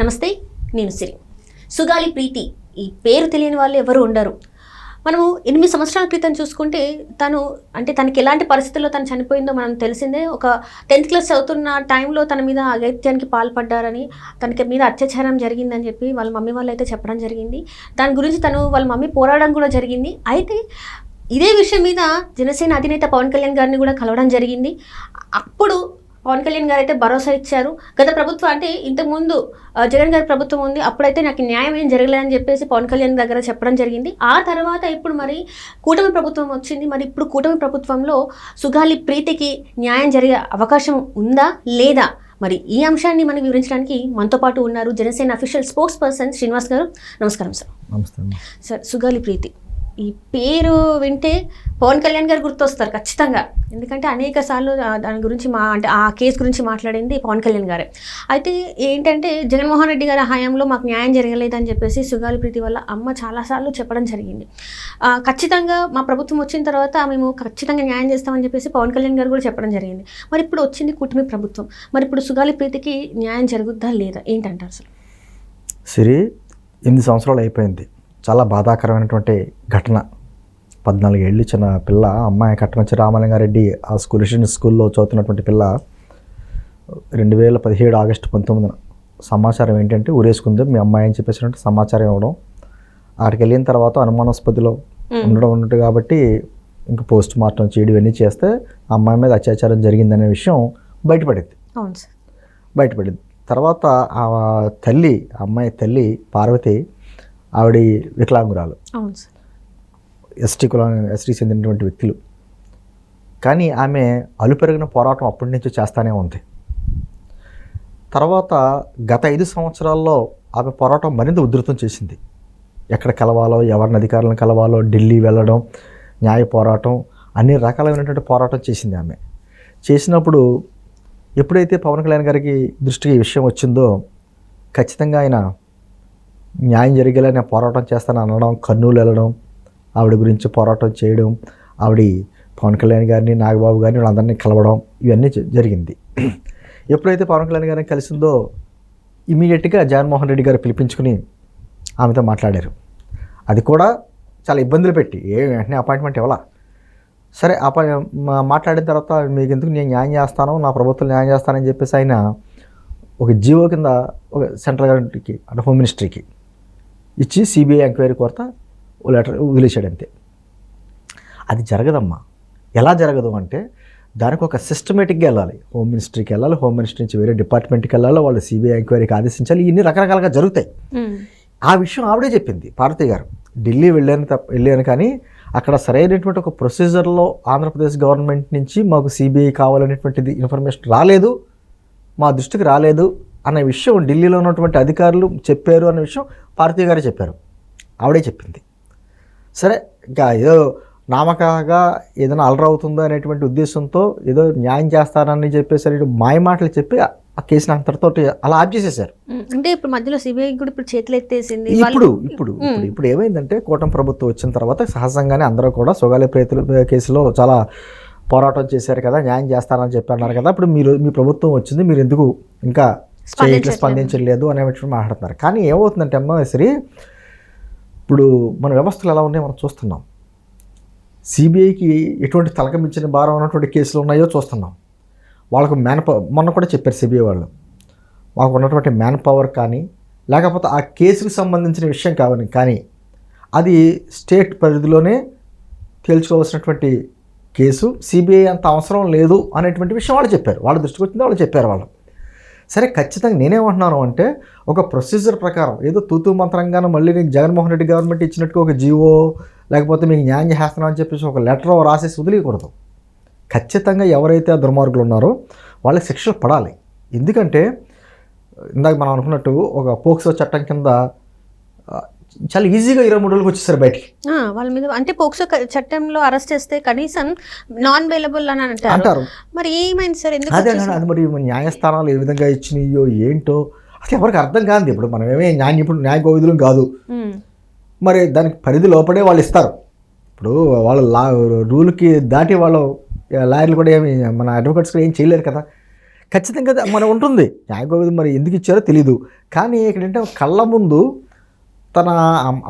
నమస్తే నేను సిరి. సుగాలి ప్రీతి ఈ పేరు తెలియని వాళ్ళు ఎవరు ఉండరు. మనము ఎనిమిది సంవత్సరాల క్రితం చూసుకుంటే తను అంటే తనకి ఎలాంటి పరిస్థితుల్లో తను చనిపోయిందో మనం తెలిసిందే. ఒక టెన్త్ క్లాస్ చదువుతున్న టైంలో తన మీద అగత్యానికి పాల్పడ్డారని తనకి మీద అత్యాచారం జరిగిందని చెప్పి వాళ్ళ మమ్మీ వాళ్ళు అయితే చెప్పడం జరిగింది. దాని గురించి తను వాళ్ళ మమ్మీ పోరాడడం కూడా జరిగింది. అయితే ఇదే విషయం మీద జనసేన అధినేత పవన్ కళ్యాణ్ గారిని కూడా కలవడం జరిగింది. అప్పుడు పవన్ కళ్యాణ్ గారు అయితే భరోసా ఇచ్చారు. గత ప్రభుత్వం అంటే ఇంతకుముందు జగన్ గారి ప్రభుత్వం ఉంది. అప్పుడైతే నాకు న్యాయం ఏం జరగలేదని చెప్పేసి పవన్ కళ్యాణ్ దగ్గర చెప్పడం జరిగింది. ఆ తర్వాత ఇప్పుడు మరి కూటమి ప్రభుత్వం వచ్చింది. మరి ఇప్పుడు కూటమి ప్రభుత్వంలో సుగాలి ప్రీతికి న్యాయం జరిగే అవకాశం ఉందా లేదా? మరి ఈ అంశాన్ని మనకి వివరించడానికి మనతో పాటు ఉన్నారు Janasena official spokesperson Srinivas గారు. నమస్కారం సార్. నమస్తే సార్ సుగాలి ప్రీతి. ఈ పేరు వింటే పవన్ కళ్యాణ్ గారు గుర్తొస్తారు ఖచ్చితంగా. ఎందుకంటే అనేక సార్లు దాని గురించి మా అంటే ఆ కేసు గురించి మాట్లాడింది పవన్ కళ్యాణ్ గారే. అయితే ఏంటంటే జగన్మోహన్ రెడ్డి గారి హయాంలో మాకు న్యాయం జరగలేదని చెప్పేసి సుగాలి ప్రీతి వల్ల అమ్మ చాలాసార్లు చెప్పడం జరిగింది. ఖచ్చితంగా మా ప్రభుత్వం వచ్చిన తర్వాత మేము ఖచ్చితంగా న్యాయం చేస్తామని చెప్పేసి పవన్ కళ్యాణ్ గారు కూడా చెప్పడం జరిగింది. మరి ఇప్పుడు వచ్చింది కూటమి ప్రభుత్వం. మరి ఇప్పుడు సుగాలి ప్రీతికి న్యాయం జరుగుద్దా లేదా? ఏంటంటారు అసలు? సిరి ఎనిమిది సంవత్సరాలు అయిపోయింది. చాలా బాధాకరమైనటువంటి ఘటన. పద్నాలుగు ఏళ్ళు ఇచ్చిన పిల్ల అమ్మాయి కట్టమంచి రామలింగారెడ్డి ఆ స్కూల్ స్కూల్లో చదువుతున్నటువంటి పిల్ల రెండు వేల పదిహేడు ఆగస్టు పంతొమ్మిదిన సమాచారం ఏంటంటే ఊరేసుకుంది మీ అమ్మాయి అని చెప్పేసినట్టు సమాచారం ఇవ్వడం. ఆడికి వెళ్ళిన తర్వాత అనుమానాస్పదిలో ఉండడం ఉన్నట్టు కాబట్టి ఇంక పోస్ట్ మార్టం చేయడం ఇవన్నీ చేస్తే అమ్మాయి మీద అత్యాచారం జరిగిందనే విషయం బయటపడింది. బయటపడింది. తర్వాత ఆ తల్లి అమ్మాయి తల్లి పార్వతి ఆవిడ వికలాంగురాలు. ఎస్టీ కులం ఎస్టీ చెందినటువంటి వ్యక్తులు. కానీ ఆమె అలుపెరిగిన పోరాటం అప్పటి నుంచి చేస్తానే ఉంది. తర్వాత గత ఐదు సంవత్సరాల్లో ఆమె పోరాటం మరింత ఉధృతం చేసింది. ఎక్కడ కలవాలో ఎవరిని అధికారులను కలవాలో ఢిల్లీ వెళ్ళడం న్యాయ పోరాటం అన్ని రకాలైనటువంటి పోరాటం చేసింది ఆమె. చేసినప్పుడు ఎప్పుడైతే పవన్ కళ్యాణ్ గారికి దృష్టికి ఈ విషయం వచ్చిందో ఖచ్చితంగా ఆయన న్యాయం జరిగేలా నేను పోరాటం చేస్తాను అనడం కర్నూలు వెళ్ళడం ఆవిడ గురించి పోరాటం చేయడం ఆవిడ పవన్ కళ్యాణ్ గారిని నాగబాబు గారిని వాళ్ళందరినీ కలవడం ఇవన్నీ జ- జరిగింది. ఎప్పుడైతే పవన్ కళ్యాణ్ గారిని కలిసిందో ఇమీడియట్గా జగన్మోహన్ రెడ్డి గారు పిలిపించుకుని ఆమెతో మాట్లాడారు. అది కూడా చాలా ఇబ్బందులు పెట్టి ఏ వెంటనే అపాయింట్మెంట్ ఇవ్వాల? సరే అపా మా- మాట్లాడిన తర్వాత మీకు ఎందుకు నేను న్యాయం చేస్తాను నా ప్రభుత్వం న్యాయం చేస్తానని చెప్పేసి ఆయన ఒక జీవో కింద ఒక సెంట్రల్ గవర్నమెంట్కి అంటే హోమ్ మినిస్ట్రీకి ఇచ్చి సిబిఐ ఎంక్వైరీ కోరత లెటర్ వదిలేశాడు అంతే అది జరగదమ్మా. ఎలా జరగదు అంటే దానికి ఒక సిస్టమేటిక్గా వెళ్ళాలి. హోమ్ మినిస్ట్రీకి వెళ్ళాలి హోమ్ మినిస్ట్రీ నుంచి వేరే డిపార్ట్మెంట్కి వెళ్ళాలి వాళ్ళు సిబిఐ ఎంక్వైరీకి ఆదేశించాలి ఇన్ని రకరకాలుగా జరుగుతాయి. ఆ విషయం ఆవిడే చెప్పింది పార్వతి గారు. ఢిల్లీ వెళ్ళాను తప్ప వెళ్ళాను కానీ అక్కడ సరైనటువంటి ఒక ప్రొసీజర్లో ఆంధ్రప్రదేశ్ గవర్నమెంట్ నుంచి మాకు సిబిఐ కావాలనేటువంటిది ఇన్ఫర్మేషన్ రాలేదు మా దృష్టికి రాలేదు అనే విషయం ఢిల్లీలో ఉన్నటువంటి అధికారులు చెప్పారు అనే విషయం పార్వతి గారే చెప్పారు. ఆవిడే చెప్పింది. సరే ఇంకా ఏదో నామకగా ఏదైనా అలరవుతుందో అనేటువంటి ఉద్దేశంతో ఏదో న్యాయం చేస్తానని చెప్పేసి అనేటి మాయ మాటలు చెప్పి ఆ- కేసుని అంతటితో అలా ఆప్ చేసేసారు అంటే ఇప్పుడు మధ్యలో సిబిఐ కూడా ఇప్పుడు చేతులు ఎత్తేసింది. ఇప్పుడు ఇప్పుడు ఇప్పుడు ఏమైందంటే కూటమి ప్రభుత్వం వచ్చిన తర్వాత సహజంగానే అందరూ కూడా సొగాలి ప్రేతుల కేసులో చాలా పోరాటం చేశారు కదా న్యాయం చేస్తానని చెప్పి అన్నారు కదా. ఇప్పుడు మీరు మీ ప్రభుత్వం వచ్చింది మీరు ఎందుకు ఇంకా చేయట్లేదు స్పందించలేదు అనే విషయం మాట్లాడుతున్నారు. కానీ ఏమవుతుందంటే అమ్మ శ్రీ ఇప్పుడు మన వ్యవస్థలు ఎలా ఉన్నాయో మనం చూస్తున్నాం. సిబిఐకి ఎటువంటి తలకమించిన భారం ఉన్నటువంటి కేసులు ఉన్నాయో చూస్తున్నాం. వాళ్ళకు మ్యాన్ పవర్ మొన్న కూడా చెప్పారు సిబిఐ వాళ్ళు. వాళ్ళకు ఉన్నటువంటి మ్యాన్ పవర్ కానీ లేకపోతే ఆ కేసుకు సంబంధించిన విషయం కావని కానీ అది స్టేట్ పరిధిలోనే తేల్చుకోవాల్సినటువంటి కేసు సిబిఐ అంత అవసరం లేదు అనేటువంటి విషయం వాళ్ళు చెప్పారు. వాళ్ళ దృష్టికి వచ్చింది వాళ్ళు చెప్పారు వాళ్ళు. సరే ఖచ్చితంగా నేనేమంటున్నాను అంటే ఒక ప్రొసీజర్ ప్రకారం ఏదో తూతూ మంత్రంగానే మళ్ళీ నీకు జగన్మోహన్ రెడ్డి గవర్నమెంట్ ఇచ్చినట్టుగా ఒక జీవో లేకపోతే మీకు న్యాయం చేస్తున్నాం అని చెప్పేసి ఒక లెటర్ రాసేసి వదిలేయకూడదు. ఖచ్చితంగా ఎవరైతే ఆ దుర్మార్గులు ఉన్నారో వాళ్ళకి శిక్షలు పడాలి. ఎందుకంటే ఇందాక మనం అనుకున్నట్టు ఒక పోక్సో చట్టం కింద చాలా ఈజీగా ఇరవై మూడు రోజులకు వచ్చేసారు బయటికి. వాళ్ళ మీద అంటే పోక్సో చట్టంలో అరెస్ట్ చేస్తే కనీసం నాన్ అవైలబుల్ అని అంటారు. అంటారు. మరి ఏమైంది సార్ ఎందుకు అదే? అది మరి న్యాయస్థానాలు ఏ విధంగా ఇచ్చినాయో ఏంటో అసలు ఎవరికి అర్థం కాదు ఇప్పుడు మనం ఏమే న్యాయ ఇప్పుడు న్యాయ గోవిధులం కాదు. మరి దానికి పరిధి లోపడే వాళ్ళు ఇస్తారు. ఇప్పుడు వాళ్ళ లా రూల్కి దాటి వాళ్ళు లాయర్లు కూడా ఏమి మన అడ్వకేట్స్ కూడా ఏం చేయలేరు కదా. ఖచ్చితంగా మన ఉంటుంది. న్యాయగోవిందం మరి ఎందుకు ఇచ్చారో తెలీదు. కానీ ఇక్కడ ఏంటంటే కళ్ళ ముందు తన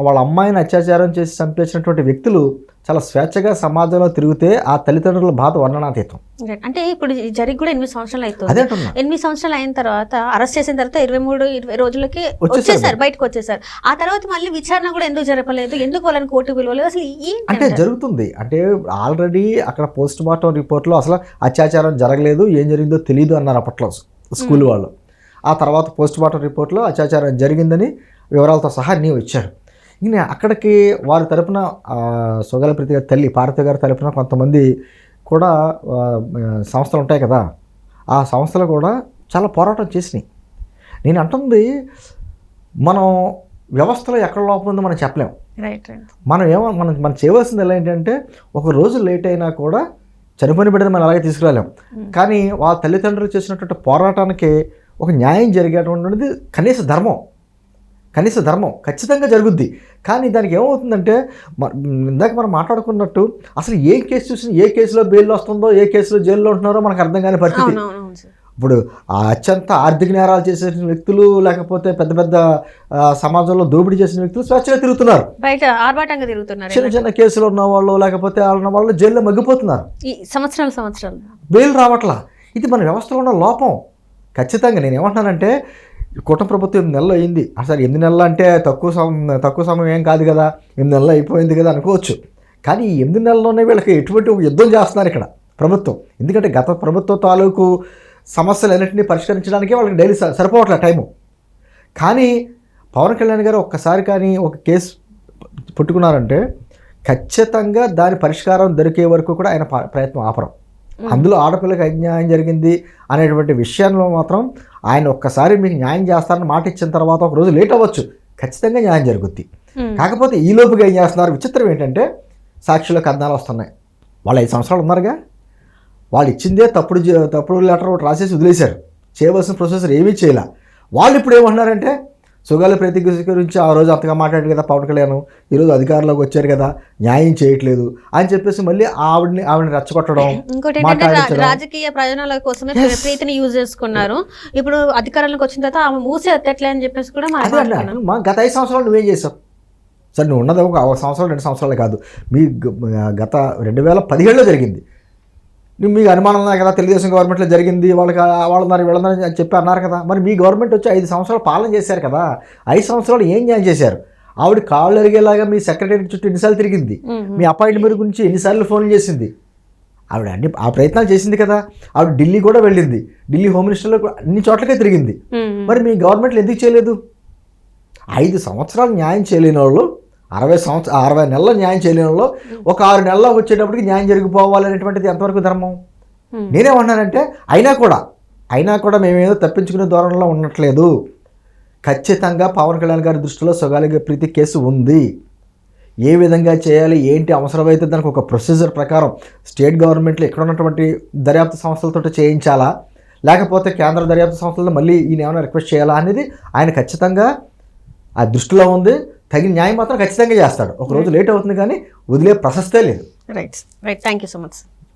వాళ్ళ అమ్మాయిని అత్యాచారం చేసి చంపేసినటువంటి వ్యక్తులు చాలా స్వేచ్ఛగా సమాజంలో తిరిగితే ఆ తల్లిదండ్రుల బాధ వర్ణనాతీతం. అంటే ఇప్పుడు జరిగి కూడా ఎనిమిది సంవత్సరాలు అవుతుంది ఎనిమిది సంవత్సరాలు అయిన తర్వాత అరెస్ట్ చేసిన తర్వాత ఇరవై మూడు ఇరవై రోజులకి వచ్చేసారు. బయటకు వచ్చేసారు. ఆ తర్వాత మళ్ళీ విచారణ కూడా ఎందుకు జరపలేదు? ఎందుకు వాళ్ళని కోర్టు పిలవలేదు? అసలు అంటే జరుగుతుంది. అంటే ఆల్రెడీ అక్కడ పోస్ట్ మార్టం రిపోర్ట్లో అసలు అత్యాచారం జరగలేదు ఏం జరిగిందో తెలియదు అన్నారు అప్పట్లో స్కూల్ వాళ్ళు. ఆ తర్వాత పోస్ట్ మార్టం రిపోర్ట్లో అత్యాచారం జరిగిందని వివరాలతో సహా అన్నీ వచ్చారు ఈయన అక్కడికి వారి తరపున సొగల ప్రీతి గారి తల్లి పార్వతి గారి తరపున కొంతమంది కూడా సంస్థలు ఉంటాయి కదా ఆ సంస్థలు కూడా చాలా పోరాటం చేసినాయి. నేను అంటుంది మనం వ్యవస్థలో ఎక్కడ లోపం ఉందో మనం చెప్పలేం. రైట్ రైట్ మనం ఏమో మనం మనం చేయవలసింది ఎలా ఏంటంటే ఒక రోజు లేట్ అయినా కూడా చనిపోయిన బిడ్డను మనం అలాగే తీసుకురాలేం. కానీ వాళ్ళ తల్లిదండ్రులు చేసినటువంటి పోరాటానికి ఒక న్యాయం జరిగేటువంటిది కనీస ధర్మం. కనీస ధర్మం ఖచ్చితంగా జరుగుద్ది. కానీ దానికి ఏమవుతుందంటే ఇందాక మనం మాట్లాడుకున్నట్టు అసలు ఏ కేసు చూసినా ఏ కేసులో బెయిల్ వస్తుందో ఏ కేసులో జైల్లో ఉంటున్నారో మనకు అర్థం కాని పరిస్థితి. ఇప్పుడు ఆ అత్యంత ఆర్థిక నేరాలు చేసిన వ్యక్తులు లేకపోతే పెద్ద పెద్ద సమాజంలో దోపిడీ చేసిన వ్యక్తులు స్వేచ్ఛగా తిరుగుతున్నారు. బయట ఆర్భాటంగా తిరుగుతున్నారు చిన్న చిన్న కేసులు ఉన్న వాళ్ళు లేకపోతే వాళ్ళ ఉన్న వాళ్ళు జైల్లో మగ్గిపోతున్నారు. సంవత్సరాలు సంవత్సరాలు. బెయిల్ రావట్లా. ఇది మన వ్యవస్థలో ఉన్న లోపం. ఖచ్చితంగా నేను ఏమంటున్నానంటే కుటుంబ ప్రభుత్వం ఎనిమిది నెలలు అయింది. అసలు ఎనిమిది నెలలు అంటే తక్కువ సమయం తక్కువ సమయం ఏం కాదు కదా. ఎనిమిది నెలలు అయిపోయింది కదా అనుకోవచ్చు. కానీ ఈ ఎనిమిది నెలల్లోనే వీళ్ళకి ఎటువంటి యుద్ధం చేస్తున్నారు ఇక్కడ ప్రభుత్వం. ఎందుకంటే గత ప్రభుత్వ తాలూకు సమస్యలన్నింటినీ పరిష్కరించడానికి వాళ్ళకి డైలీ సరిపోవట్లే టైము. కానీ పవన్ కళ్యాణ్ గారు ఒక్కసారి కానీ ఒక కేసు పుట్టుకున్నారంటే ఖచ్చితంగా దాని పరిష్కారం దొరికే వరకు కూడా ఆయన ప్రయత్నం ఆపరం. అందులో ఆడపిల్లకి అన్యాయం జరిగింది అనేటువంటి విషయంలో మాత్రం ఆయన ఒక్కసారి మీకు న్యాయం చేస్తారని మాట ఇచ్చిన తర్వాత ఒక రోజు లేట్ అవ్వచ్చు. ఖచ్చితంగా న్యాయం జరుగుద్ది. కాకపోతే ఈ లోపుగా ఏం చేస్తున్నారు? విచిత్రం ఏంటంటే సాక్షుల కథనాలు వస్తున్నాయి. వాళ్ళు ఐదు సంవత్సరాలు ఉన్నారుగా. వాళ్ళు ఇచ్చిందే తప్పుడు తప్పుడు లెటర్ ఒకటి రాసేసి వదిలేశారు. చేయవలసిన ప్రొసెసర్ ఏమీ చేయలే. వాళ్ళు ఇప్పుడు ఏమంటున్నారంటే సుగాలి ప్రతి గురించి ఆ రోజు అంతగా మాట్లాడారు కదా పవన్ కళ్యాణ్. ఈరోజు అధికారంలోకి వచ్చారు కదా న్యాయం చేయట్లేదు అని చెప్పేసి మళ్ళీ ఆవిడని ఆవిడని రెచ్చగొట్టడం ఇంకోటి ఏంటంటే. రాజకీయ ప్రయోజనాల కోసమే. ప్రీతిని యూజ్ చేసుకున్నారు. ఇప్పుడు అధికారంలోకి వచ్చిన తర్వాత ఆమె మూసి ఎత్తట్లే అని చెప్పేసి కూడా మా గత ఐదు సంవత్సరాలు నువ్వేం చేసావు? సరే నువ్వు ఉన్నది ఒక ఒక సంవత్సరం రెండు సంవత్సరాలు కాదు. మీ గత రెండు వేల పదిహేడులో జరిగింది. మీకు అనుమానం ఉన్నాయి కదా తెలుగుదేశం గవర్నమెంట్లో జరిగింది వాళ్ళకి వాళ్ళన్నారు వీళ్ళన్నారు అని చెప్పి అన్నారు కదా. మరి మీ గవర్నమెంట్ వచ్చి ఐదు సంవత్సరాలు పాలన చేశారు కదా. ఐదు సంవత్సరాలు ఏం న్యాయం చేశారు? ఆవిడ కాళ్ళు ఎరిగేలాగా మీ సెక్రటరీ చుట్టూ ఎన్నిసార్లు తిరిగింది? మీ అపాయింట్మెంట్ గురించి ఎన్నిసార్లు ఫోన్లు చేసింది? ఆవిడ అన్ని ఆ ప్రయత్నాలు చేసింది కదా. ఆవిడ ఢిల్లీ కూడా వెళ్ళింది. ఢిల్లీ హోమ్ మినిస్టర్లో కూడా అన్ని చోట్లకే తిరిగింది. మరి మీ గవర్నమెంట్లో ఎందుకు చేయలేదు? ఐదు సంవత్సరాలు న్యాయం చేయలేని వాళ్ళు అరవై సంవత్సర అరవై నెలల న్యాయం చేయలేని వాళ్ళు ఒక ఆరు నెలల్లో వచ్చేటప్పటికి న్యాయం జరిగిపోవాలి అనేటువంటిది ఎంతవరకు ధర్మం? నేనేమన్నానంటే అయినా కూడా అయినా కూడా మేమేదో తప్పించుకునే ధోరణిలో ఉండట్లేదు. ఖచ్చితంగా పవన్ కళ్యాణ్ గారి దృష్టిలో సొగాలి ప్రీతి కేసు ఉంది. ఏ విధంగా చేయాలి ఏంటి అవసరమైతే దానికి ఒక ప్రొసీజర్ ప్రకారం స్టేట్ గవర్నమెంట్లో ఇక్కడ ఉన్నటువంటి దర్యాప్తు సంస్థలతో చేయించాలా? లేకపోతే కేంద్ర దర్యాప్తు సంస్థలతో మళ్ళీ ఈయన ఏమైనా రిక్వెస్ట్ చేయాలా అనేది ఆయన ఖచ్చితంగా ఆ దృష్టిలో ఉంది. తగిన న్యాయం మాత్రం ఖచ్చితంగా చేస్తాడు. ఒక రోజు లేట్ అవుతుంది కానీ వదిలే ప్రశస్తే లేదు. Right right thank you so much